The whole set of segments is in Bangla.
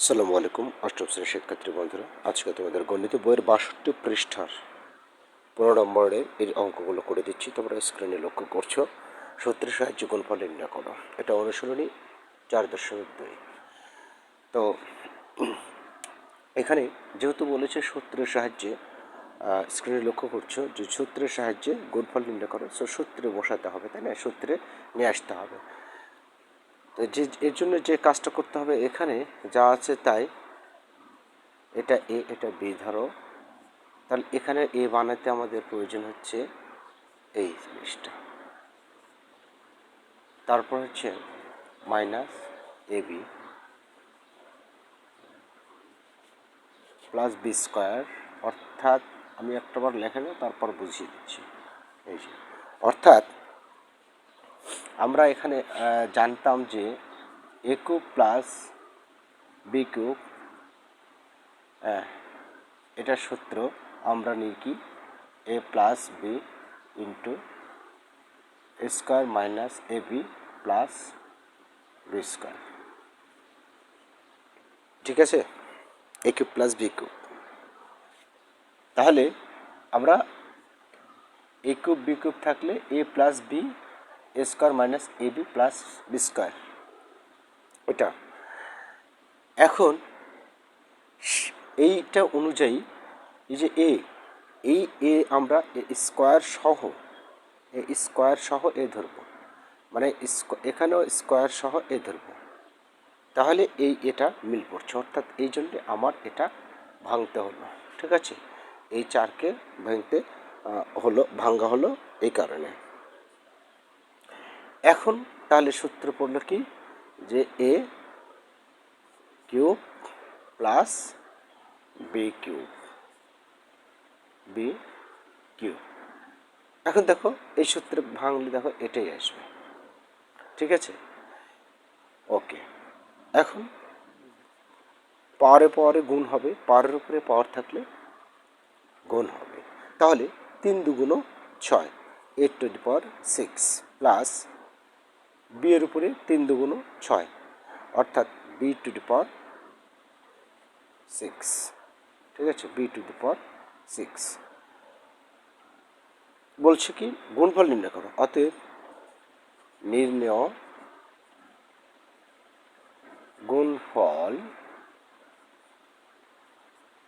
আসসালামু আলাইকুম, অষ্টম শ্রেণির শিক্ষার্থী বন্ধুরা। আজকে তোমাদের গণিত বইয়ের বাষট্টি পৃষ্ঠার পনেরো নম্বরের এই অঙ্কগুলো করে দিচ্ছি। তোমরা স্ক্রিনে লক্ষ্য করছ। সূত্রের সাহায্যে গুণফল নির্ণয় করো। এটা অনুশীলনী চার দশমিক দুই। তো, এখানে যেহেতু বলেছে সূত্রের সাহায্যে স্ক্রিনে লক্ষ্য করছ যে সূত্রের সাহায্যে গুণফল নির্ণয় করো। সো সূত্রে বসাতে হবে, তাই না? সূত্রে নিয়ে আসতে হবে। যে, এর জন্য যে কাজটা করতে হবে এখানে যা আছে তাই। এটা এ, এটা বি ধরো। তাহলে এখানে এ বানাতে আমাদের প্রয়োজন হচ্ছে এই জিনিসটা। তারপর হচ্ছে minus A B plus B square. অর্থাৎ আমি একটাবার লেখে নেব তারপর বুঝিয়ে দিচ্ছি। এই যে, অর্থাৎ আমরা এখানে জানতাম যে A cube plus B cube এটার সূত্র আমরা নিই কি? A plus B into square minus A B plus B square ঠিক আছে? A cube plus B cube তাহলে আমরা এ কিউব বি কিউব থাকলে A plus B A square minus A B plus B square. এটা। এখন, এইটা অনুযায়ী এই যে এ, এই এ আমরা স্কোয়ার সহ, এ স্কোয়ার সহ এ ধরব। মানে এখানেও স্কোয়ার সহ এ ধরব। তাহলে এই এটা মিল পড়ছে। অর্থাৎ এই জন্য আমার এটা ভাঙতে হলো। ঠিক আছে? এই চারকে ভাঙতে হলো ভাঙ্গা হলো এই কারণে। এখন তাহলে সূত্র পড়ল কি? যে A cube plus B cube B cube এখন দেখো, এই সূত্রে ভাঙলে দেখো এটাই আসবে। ঠিক আছে? ওকে এখন পাওয়ারে পাওয়ারে গুণ হবে পাওয়ারের উপরে পাওয়ার থাকলে গুণ হবে। তাহলে তিন দুগুণ ছয় eight to the power six plus B এর উপরে তিন দুগুণ ছয়, অর্থাৎ B to the power six ঠিক আছে? B to the power six বলছে কি, গুণফল নির্ণয় করো, অতএব নির্ণয় গুণফল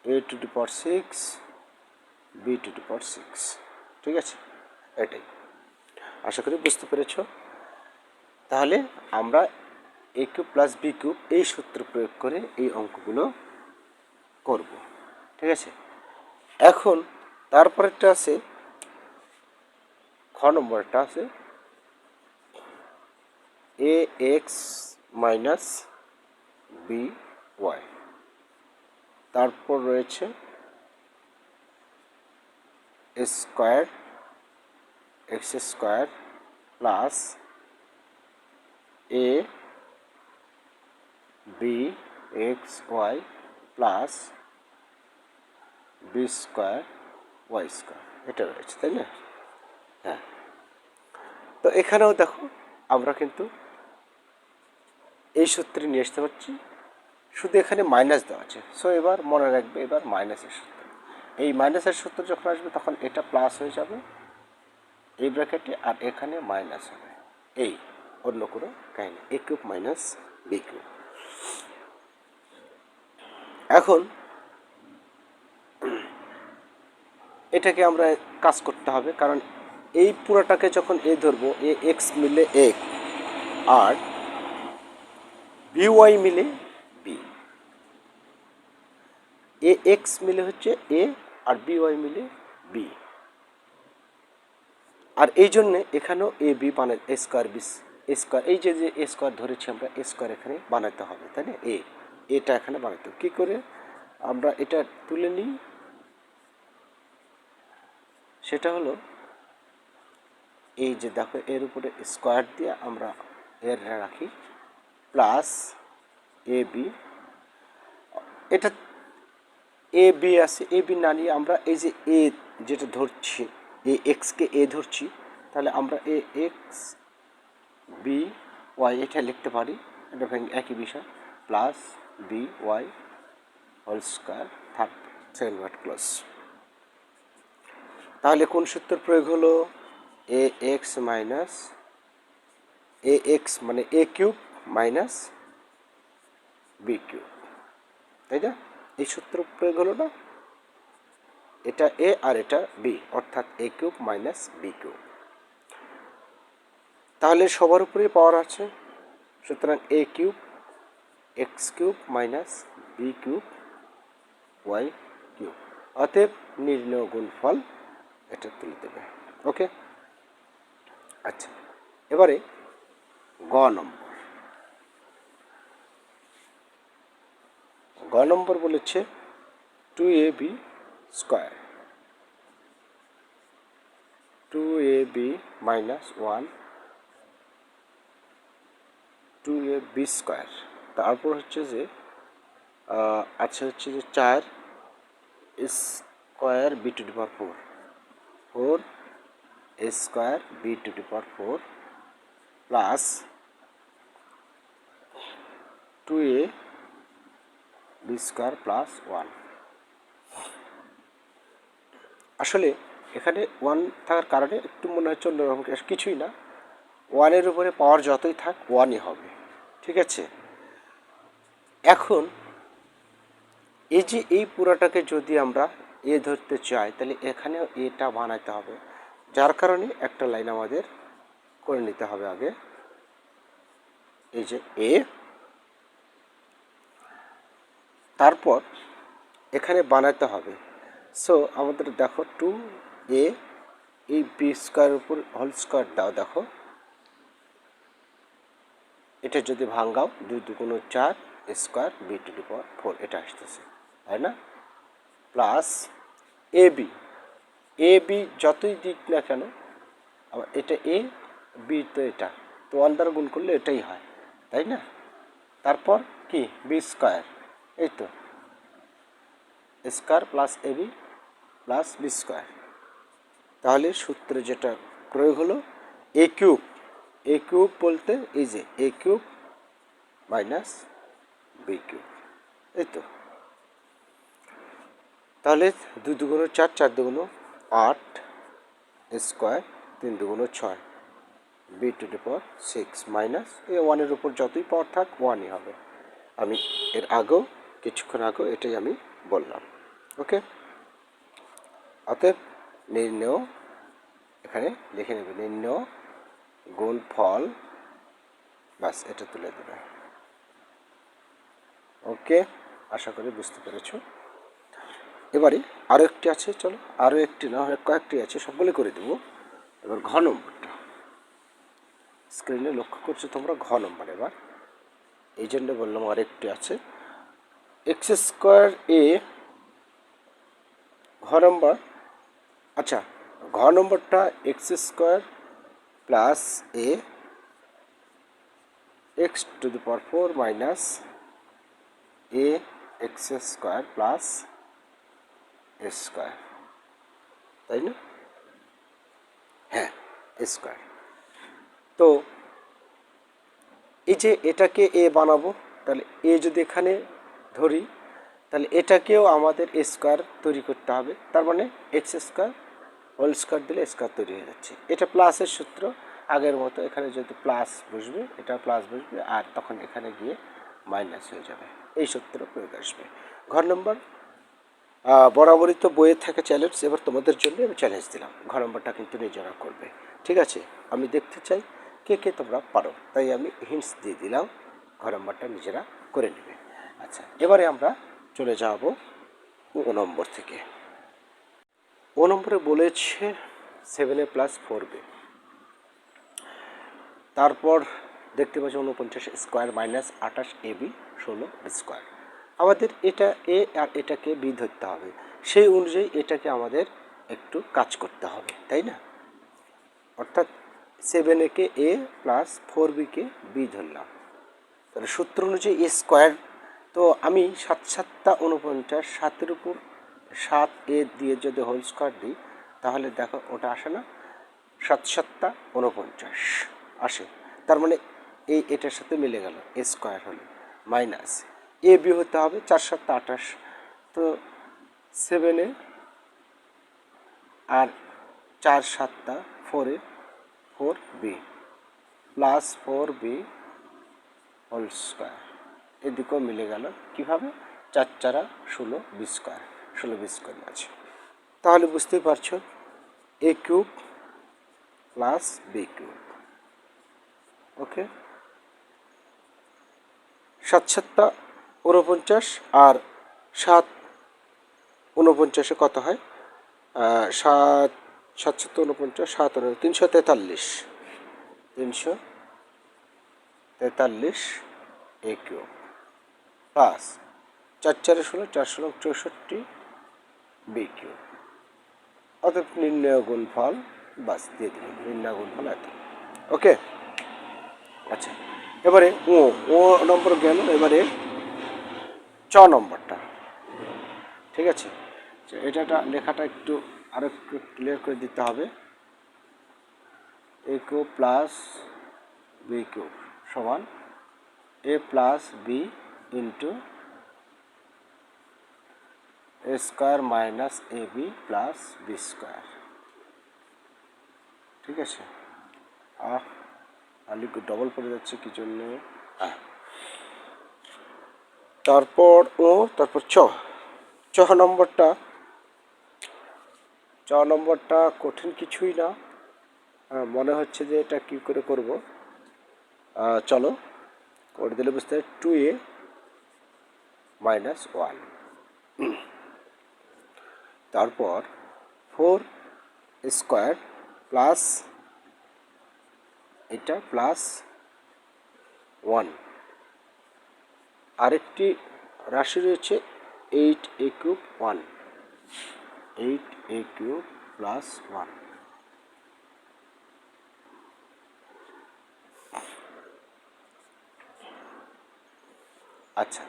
A to the power six B to the power six ঠিক আছে? এটাই। আশা করি বুঝতে পেরেছ? তাহলে আমরা A cube plus B cube এই সূত্র প্রয়োগ করে এই অঙ্কগুলো করব। ঠিক আছে? এখন তারপরেরটা আছে, খ নম্বরটা আছে A X minus B Y তারপর রয়েছে square X square plus A B X Y plus B square Y square এটা রয়েছে, তাই না? হ্যাঁ। তো এখানেও দেখো, আমরা কিন্তু এই সূত্রে নিয়ে আসতে পারছি। শুধু এখানে মাইনাস দেওয়া আছে। সো এবার মনে রাখবে, এবার মাইনাসের সূত্র। এই মাইনাসের সূত্র যখন আসবে, তখন এটা প্লাস হয়ে যাবে, এই ব্র্যাকেটে আর এখানে মাইনাস হবে। এই। অন্য কোনো কাহিনী। A cube minus B cube এখন, এটাকে আমরা কাজ করতে হবে, কারণ এই পুরোটাকে যখন এ ধরবো এ এক্স মিলে এক আর বি ওয়াই মিলে বি এ এক্স মিলে হচ্ছে এ আর বি ওয়াই মিলে বি আর এই জন্যে এখানেও এ বি বানাই এ স্কোয়ার বি স্কোয়ার এই যে যে স্কোয়ার ধরেছি আমরা স্কোয়ার এখানে বানাতে হবে, তাই না? এ এটা এখানে বানাতে হবে। কী করে? আমরা এটা তুলে নিই। সেটা হলো, এই যে দেখো, এর উপরে স্কোয়ার দিয়ে আমরা এর রাখি প্লাস এ বি এটা এ বি আছে এ বি না নিয়ে আমরা এই যে এ যেটা ধরছি এ এক্সকে এ ধরছি, তাহলে আমরা এ এক্স বি ওয়াই এটা লিখতে পারি। এটা একই বিষয়। Plus B Y whole square third second word close তাহলে কোন সূত্র প্রয়োগ হলো? A X minus A X মানে A cube minus B cube তাই না? এই সূত্র প্রয়োগ হলো না? এটা এ আর এটা বি অর্থাৎ A cube minus B cube তাহলে সবার উপরে পাওয়ার আছে। সুতরাং A cube X cube minus B cube Y cube অতএব নির্ণয় গুণফল এটা তুলে দেবে। ওকে আচ্ছা এবারে গ নম্বর। গ নম্বর বলেছে two A B square two A B minus one two A B square. তারপর হচ্ছে যে আছে হচ্ছে যে চার square B to the power four. Four square B to power four plus two A B square plus one. আসলে এখানে ওয়ান থাকার কারণে একটু মনে হচ্ছে অন্যরকম কিছু- কিছুই না। ওয়ানের উপরে পাওয়ার যতই থাক ওয়ানই হবে। ঠিক আছে? এখন, এই যে এই পুরাটাকে যদি আমরা এ ধরতে চাই, তাহলে এখানেও এটা বানাইতে হবে। যার কারণে একটা লাইন আমাদের করে নিতে হবে আগে। এই যে এ। তারপর এখানে বানাতে হবে। সো আমাদের দেখো টু এ এই বি স্কোয়ার উপর হোল স্কোয়ার দাও, দেখো। এটা যদি ভাঙ্গাও দুই দুগুণ চার square B to the power four এটা আসতেছে, তাই না? Plus A B A B যতই দিক না কেন, আবার এটা এ বি তো এটা, তো ওয়ান দ্বারা গুণ করলে এটাই হয়, তাই না? তারপর কি? বি স্কোয়ার এই তো। Square plus A B plus B square তাহলে সূত্রে যেটা প্রয়োগ হলো এ কিউব এ কিউব বলতে এই যে A cube minus B cube এই তো। তাহলে দুই দুগুণ চার চার দুগুণ আট স্কোয়ার তিন দুগুণ ছয় B to the power six minus এই ওয়ানের উপর যতই পাওয়ার থাক ওয়ানই হবে। আমি এর আগেও, কিছুক্ষণ আগেও এটাই আমি বললাম, ওকে? অতএব নির্ণয় এখানে লিখে নেবে, নির্ণয় গুণ ফল। বাস এটা তুলে দেবে। ওকে, আশা করি বুঝতে পেরেছ। এবারে আরও একটি আছে, চলো। আরও একটি না হয় কয়েকটি আছে, সবগুলো করে দেবো। এবার ঘ নম্বরটা। স্ক্রিনে লক্ষ্য করছ তোমরা, ঘ নম্বর এবার। এই জন্য বললাম আরেকটি আছে। এক্স স্কোয়ার এ, ঘ নম্বর। আচ্ছা ঘ নম্বরটা X square plus A X to the power four minus A X square plus A square তাই না? হ্যাঁ স্কোয়ার তো এই যে এটাকে এ বানাবো, তাহলে এ যদি এখানে ধরি, তাহলে এটাকেও আমাদের স্কোয়ার তৈরি করতে হবে। তার মানে এক্স স্কোয়ার হোল স্কোয়ার দিলে স্কোয়ার তৈরি হয়ে যাচ্ছে। এটা প্লাসের সূত্র। আগের মতো এখানে যদি প্লাস বসবে, এটা প্লাস বসবে আর তখন এখানে গিয়ে মাইনাস হয়ে যাবে। এই সূত্র প্রয়োগ আসবে। ঘর নম্বর বরাবরই তো বইয়ে থাকে চ্যালেঞ্জ এবার তোমাদের জন্য আমি চ্যালেঞ্জ দিলাম। ঘর নম্বরটা কিন্তু নিজেরা করবে। ঠিক আছে? আমি দেখতে চাই কে কে তোমরা পারো। তাই আমি হিন্টস দিয়ে দিলাম। ঘর নম্বরটা নিজেরা করে নেবে। আচ্ছা এবারে আমরা চলে যাব নম্বর থেকে। ও নম্বরে বলেছে seven A plus four B তারপর দেখতে পাচ্ছি উনপঞ্চাশ স্কোয়ার মাইনাস আঠাশ এ বি ষোলো স্কোয়ার আমাদের এটা এ আর এটাকে বি ধরতে হবে। সেই অনুযায়ী এটাকে আমাদের একটু কাজ করতে হবে, তাই না? অর্থাৎ সেভেন একে এ প্লাস ফোর বিকে বি ধরলাম। তাহলে সূত্র অনুযায়ী এ স্কোয়ার তো আমি সাত সাতটা উনপঞ্চাশ সাতের উপর সাত এ দিয়ে যদি হোল স্কোয়ার দিই, তাহলে দেখো ওটা আসে না, সাত সাতটা উনপঞ্চাশ আসে। তার মানে এই এটার সাথে মিলে গেল এ স্কোয়ার হলে মাইনাস এ বি হতে হবে চার সাতটা আঠাশ। তো সেভেনে আর চার সাতটা ফোরে four B plus four B whole square এদিকেও মিলে গেল, কীভাবে? চার চারা ষোলো বি স্কোয়ার ষোলো বি স্কোয়ার আছে। তাহলে বুঝতেই পারছ A cube plus B cube okay সাত সাতটা ঊনপঞ্চাশ আর সাত ঊনপঞ্চাশে কত হয়? সাত সাত সাত ঊনপঞ্চাশ, সাত তিনশো তেতাল্লিশ। তিনশো তেতাল্লিশ এ কিউ প্লাস চার চারে ষোলো, চার ষোলো, চৌষট্টি বি কিউ অতএব নির্ণয় গুণফল বাস দিয়ে দিলাম নির্ণয় গুণফল এত। ওকে? আচ্ছা এবারে ও ও নম্বর গেল, এবারে চ নম্বরটা। ঠিক আছে? এটাটা লেখাটা একটু আরও একটু ক্লিয়ার করে দিতে হবে। A cube plus B cube সমান A plus B into A square minus A B plus B square. ঠিক আছে? আহ, আলু ডবল পড়ে যাচ্ছে, কি জন্য? তারপর, ও, তারপর চ চ নম্বরটা। চ নম্বরটা কঠিন কিছুই না। মনে হচ্ছে যে এটা কি করে করব? চলো, করে দিলে বুঝতে টু এ মাইনাস ওয়ান তারপর ফোর স্কোয়ার প্লাস এটা প্লাস ওয়ান। আরেকটি রাশি রয়েছে eight A cube one. Eight A cube plus one. আচ্ছা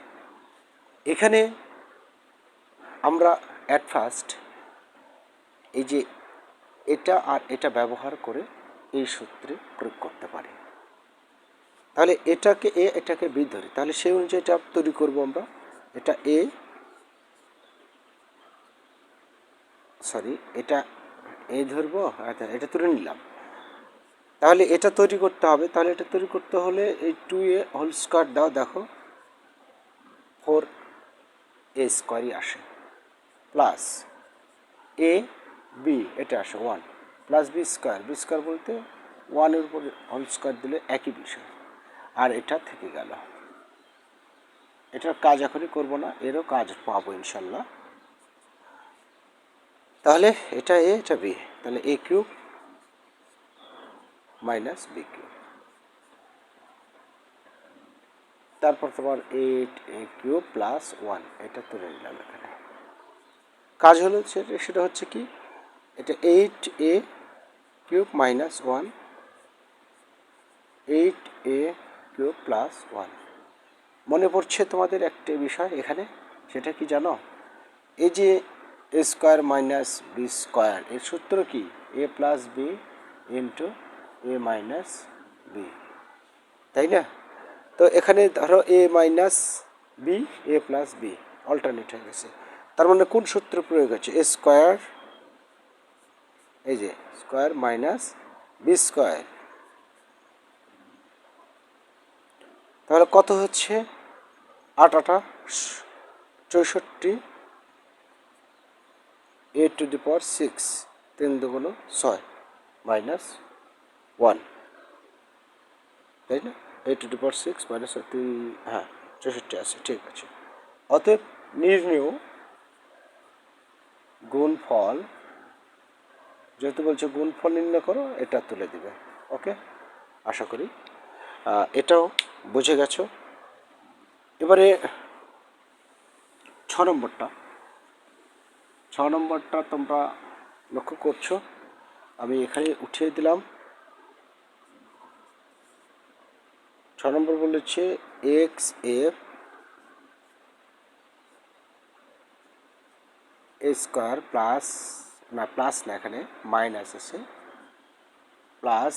এখানে আমরা অ্যাট ফার্স্ট এই যে এটা আর এটা ব্যবহার করে এই সূত্রে প্রয়োগ করতে পারি। তাহলে এটাকে এ, এটাকে বি ধরি। তাহলে সেই অনুযায়ী এটা তৈরি করব আমরা। এটা এ সরি এটা এ ধরবো আচ্ছা এটা তুলে নিলাম। তাহলে এটা তৈরি করতে হবে। তাহলে এটা তৈরি করতে হলে এই টু এ হোল স্কোয়ার দাও, দেখো। ফোর এ স্কোয়ারই আসে। প্লাস এ বি, এটা আসে one, plus B square B square বলতে ওয়ানের উপর হোল স্কোয়ার দিলে একই বিষয়। আর এটা থেকে গেল। এটার কাজ এখনই করব না, এরও কাজ পাবো ইনশাল্লাহ। তাহলে এটা এ, এটা বি, তাহলে A cube minus B cube. তারপর তোমার eight A cube plus one, এটা তুলে নিলাম এখানে। কাজ হলো সেটা হচ্ছে কি? এটা eight A cube minus one eight A cube plus one মনে পড়ছে তোমাদের একটা বিষয় এখানে? সেটা কি জানো? এই যে A square minus B square এর সূত্র কি? A plus B into A minus B তাই না? তো এখানে ধরো A minus B A plus B alternate হয়ে গেছে। তার মানে কোন সূত্র প্রয়োগ হচ্ছে? এ স্কোয়ার এই যে স্কোয়ার মাইনাস বি স্কোয়ার তাহলে কত হচ্ছে? আট, আটা চৌষট্টি এ টু দি পাওয়ার সিক্স তিন দুগুণ ছয় মাইনাস ওয়ান তাই না? A to the power six minus তিন হ্যাঁ চৌষট্টি আছে, ঠিক আছে। অতএব নির্ণয় গুণফল, যেহেতু বলছে গুণফল নির্ণয় করো, এটা তুলে দিবে। ওকে আশা করি। এটাও বুঝে গেছো? এবারে ছ নম্বরটা। ছ নম্বরটা তোমরা লক্ষ্য করছ। আমি এখানে উঠিয়ে দিলাম। ছ নম্বর বলেছে এক্স এফ স্কোয়ার প্লাস, না প্লাস না, এখানে মাইনাস আছে, প্লাস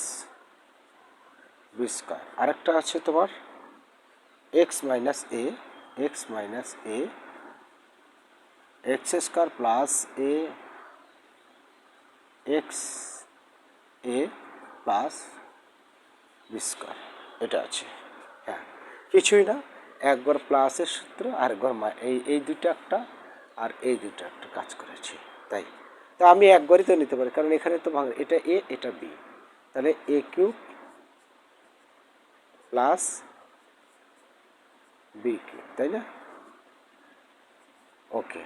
বি স্কোয়ার। আরেকটা আছে তোমার X minus A X minus A X square plus A X A plus B square, এটা আছে হ্যাঁ। কিছুই না একবার প্লাসের সূত্র আর একবার এই এই দুটো একটা আর এই দুটো একটা কাজ করেছি, তাই। তা আমি একবারই তো নিতে পারি, কারণ এখানে তো ভাঙ, এটা এ, এটা বি। তাহলে A cube plus B cube, তাই না? ওকে।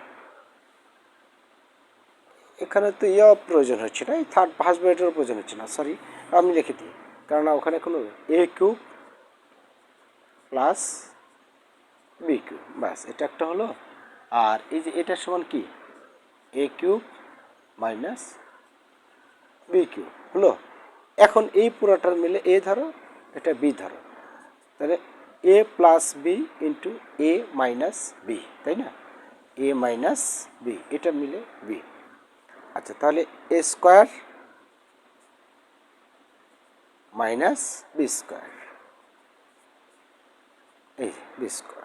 এখানে তো ইয়ে প্রয়োজন হচ্ছে না, এই থার্ড ফার্স্ট ব্রেডেরও প্রয়োজন হচ্ছে না সরি আমি লিখে দিই কারণ ওখানে কোনো A cube plus B cube, ব্যাস, এটা একটা হলো আর এই যে এটার সমান কি? A cube minus B cube হলো? এখন এই পুরোটার মিলে এ ধরো, এটা বি ধরো। তাহলে A plus B into A minus B তাই না? এ মাইনাস বি এটা মিলে বি আচ্ছা তাহলে A square minus B square এই বি স্কোয়ার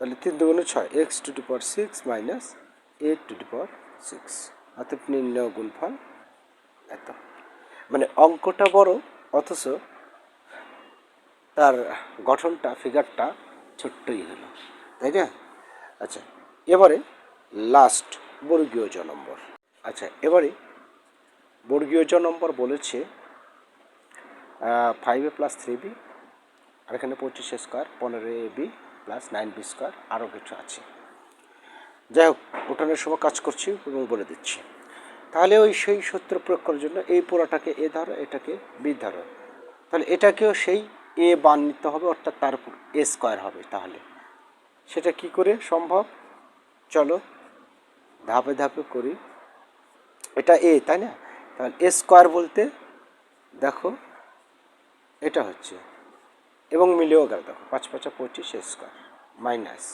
তাহলে তিন দুগুণে ছয় X two to power six minus eight two to power six অর্থাৎ নির্ণয় গুণফল এত। মানে অঙ্কটা বড়, অথচ তার গঠনটা ফিগারটা ছোট্টই হলো। তাই না? আচ্ছা এবারে লাস্ট বর্গীয় জ নম্বর। আচ্ছা এবারে বর্গীয় জ নম্বর বলেছে five A plus three B আর এখানে পঁচিশ স্কোয়ার পনেরো A B plus nine B square আরও কিছু আছে। যাই হোক ওঠানোর সময় কাজ করছি এবং বলে দিচ্ছি। তাহলে ওই সেই সূত্র প্রয়োগ করার জন্য এই পুরোটাকে এ ধরো, এটাকে বি ধরো। তাহলে এটাকেও সেই এ বান নিতে হবে, অর্থাৎ তার উপর এ স্কোয়ার হবে তাহলে। সেটা কি করে সম্ভব? চলো ধাপে ধাপে করি। এটা এ, তাই না? তাহলে এ স্কোয়ার বলতে দেখো, এটা হচ্ছে। এবং মিলেও গেল। দেখো, পাঁচ পাঁচা পঁচিশ square minus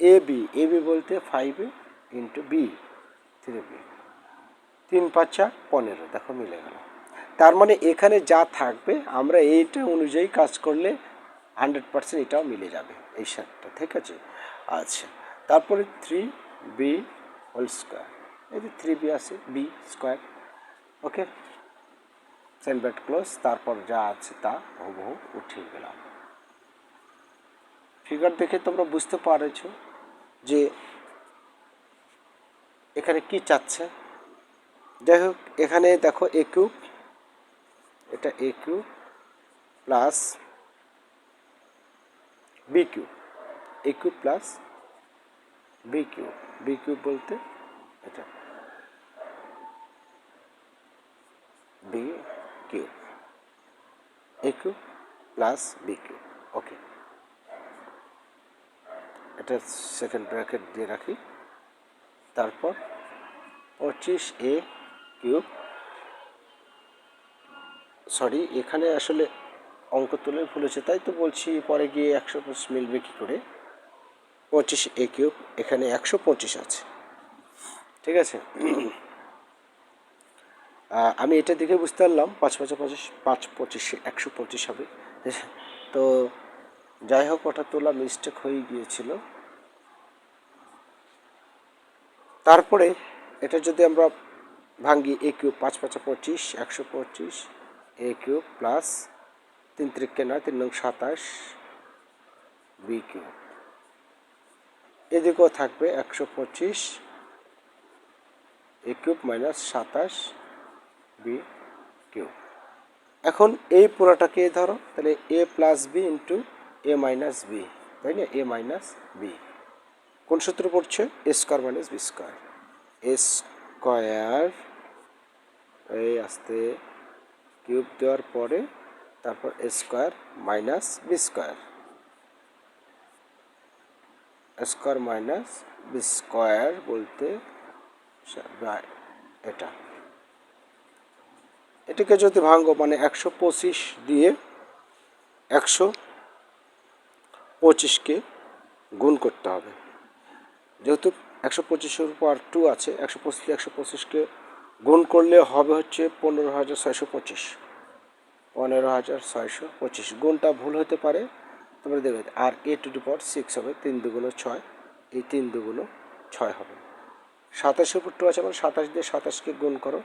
A B A B বলতে five into B three B তিন পাঁচা পনেরো, দেখো মিলে গেল। তার মানে এখানে যা থাকবে, আমরা এইটা অনুযায়ী কাজ করলে হান্ড্রেড পার্সেন্ট এটাও মিলে যাবে, এই সারটা ঠিক আছে? আচ্ছা তারপরে থ্রি বি হোল স্কোয়ার এই যে থ্রি বি আছে বি স্কোয়ার ওকে সেন ব্যাট ক্লোজ, তারপর যা আছে তা হুবহু উঠিয়ে গেলাম। ফিগার দেখে তোমরা বুঝতে পারেছ যে এখানে কি চাচ্ছে। যাই হোক, এখানে দেখো এ কিউব এটা A cube plus B cube A cube plus B cube B cube বলতে এটা B cube A cube plus B cube okay এটা সেকেন্ড ব্র্যাকেট দিয়ে রাখি। তারপর পঁচিশ এ কিউব সরি এখানে আসলে অঙ্ক তুলে ভুলেছে তাই তো বলছি পরে গিয়ে একশো পঁচিশ মিলবে কী করে? পঁচিশ এ কিউব এখানে একশো পঁচিশ আছে। ঠিক আছে? আমি এটা দেখে বুঝতে পারলাম, পাঁচ পাঁচ পঁচিশ, পাঁচ পঁচিশে, একশো পঁচিশ হবে। তো যাই হোক, ওটা তোলা মিস্টেক হয়ে গিয়েছিল। তারপরে এটা যদি আমরা ভাঙ্গি এ কিউব পাঁচ পাঁচা পঁচিশ, একশো পঁচিশ এ কিউব প্লাস তিন ত্রিকে নয়, তিন নং সাতাশ বি কিউব এদিকেও থাকবে একশো পঁচিশ এ কিউব মাইনাস সাতাশ বি কিউ। এখন এই পুরোটাকে ধরো, তাহলে A plus B into A minus B, তাই না? A minus B. কোন সূত্র পড়ছে? A square minus B square. A square, এই আসতে কিউব দেওয়ার পরে তারপর A square minus B square. Square minus B square বলতে সা- এটা। এটাকে যদি ভাঙো মানে একশো পঁচিশ দিয়ে একশো পঁচিশকে গুণ করতে হবে। যেহেতু একশো পঁচিশের উপর টু আছে, একশো পঁচিশ একশো পঁচিশকে গুণ করলে হবে হচ্ছে পনেরো হাজার ছয়শো পঁচিশ। পনেরো হাজার ছয়শো পঁচিশ। গুণটা ভুল হতে পারে তোমরা দেখবে আর A two to power six হবে, তিন দুগুলো ছয়, এই তিন দুগুলো ছয় হবে। সাতাশের উপর টু আছে মানে সাতাশ দিয়ে সাতাশকে গুণ করো,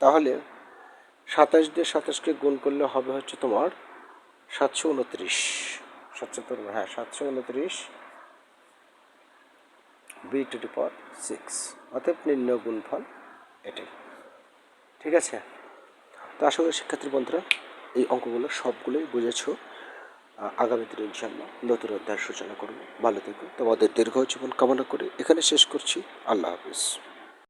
তাহলে সাতাশ দিয়ে সাতাশকে গুণ করলে হবে হচ্ছে তোমার সাতশো উনত্রিশ। সাতশো হ্যাঁ সাতশো উনত্রিশ B two to power six অতএব নির্ণয় গুণফল এটাই। ঠিক আছে? তো আশা করি শিক্ষার্থী বন্ধুরা, এই অঙ্কগুলো সবগুলোই বুঝেছ। আগামী দিনে ইনশাল্লাহ নতুন অধ্যায়ের সূচনা করব। ভালো থেকো। তোমাদের দীর্ঘ জীবন কামনা করে এখানে শেষ করছি। আল্লাহ হাফিজ।